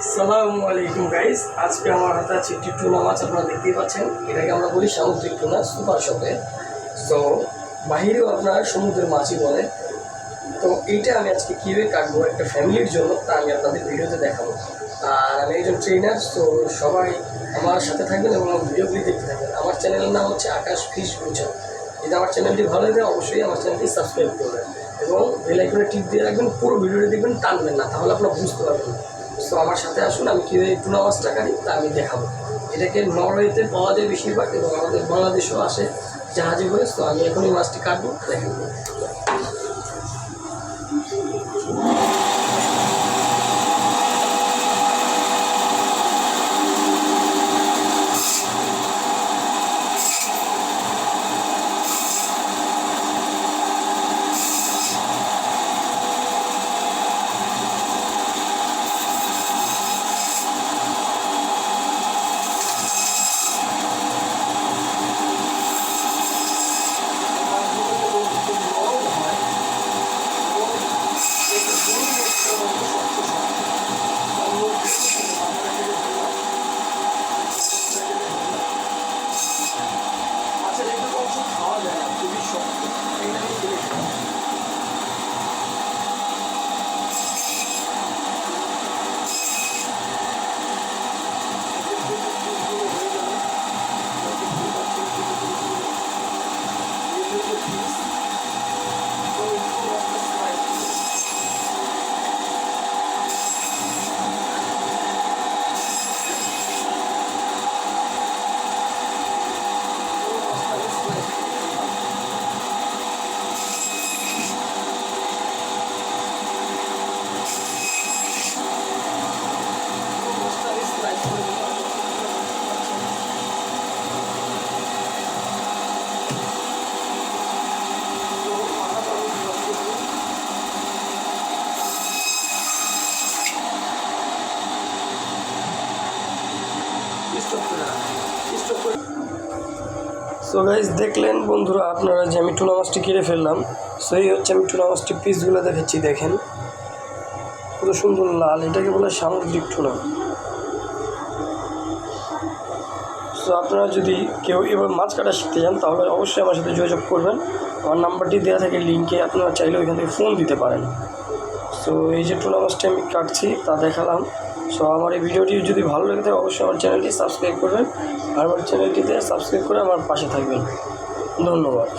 আসসালামু আলাইকুম গাইস, আজকে আমার হাতে আছে একটি টুনা মাছ, আপনারা দেখতেই পাচ্ছেন। এটাকে আমরা বলি সামুদ্রিক টুনা, সুপার শপে। তো বাহিরেও আপনার সমুদ্রের মাছই বলে। তো এইটা আমি আজকে কীভাবে কাটবো একটা ফ্যামিলির জন্য, তা আমি আপনাদের ভিডিওতে দেখাবো। আর আমি একজন ট্রেনার তো সবাই আমার সাথে থাকবেন এবং আমার ভিডিওগুলি দেখতে থাকবেন। আমার চ্যানেলের নাম হচ্ছে আকাশ ফিশ বুঝা যদি আমার চ্যানেলটি ভালো লাগে, অবশ্যই আমার চ্যানেলটি সাবস্ক্রাইব করবেন। এবং বেল আইকনে টিপ দিয়ে রাখবেন, পুরো ভিডিওটি দেখবেন, টানবেন না, তাহলে আপনার বুঝতে পারবেন না। তো আমার সাথে আসুন, আমি কীভাবে একটু মাছটা কাটি তা আমি দেখাবো। এটাকে নরওয়েতে পাওয়া যায় বেশিরভাগ, এবং আমাদের বাংলাদেশেও আসে জাহাজে করে তো আমি এখনই মাছটি কাটবো, দেখেন। Deus. সো গাইজ দেখলেন বন্ধুরা আপনারা যে আমি টুনা মাছটি কেটে ফেললাম। সো এই হচ্ছে আমি টুনা মাছটি পিসগুলো দেখাচ্ছি দেখেন। কত সুন্দর লাল, এটাকে বলে সামুদ্রিক টুনা সো আপনারা যদি কেউ এবার মাছ কাটা শিখতে চান, তাহলে অবশ্যই আমার সাথে যোগাযোগ করবেন। আমার নাম্বারটি দেওয়া থাকে লিঙ্কে আপনারা চাইলে ওইখান থেকে ফোন দিতে পারেন। সো এই যে টুনা মাছটি আমি কাটছি, তা দেখালাম। সো আমার এই ভিডিওটি যদি ভালো লাগে থাকে, অবশ্যই আমার চ্যানেলটি সাবস্ক্রাইব করবেন আর আমার চ্যানেলটিতে সাবস্ক্রাইব করে আমার পাশে থাকবেন। ধন্যবাদ।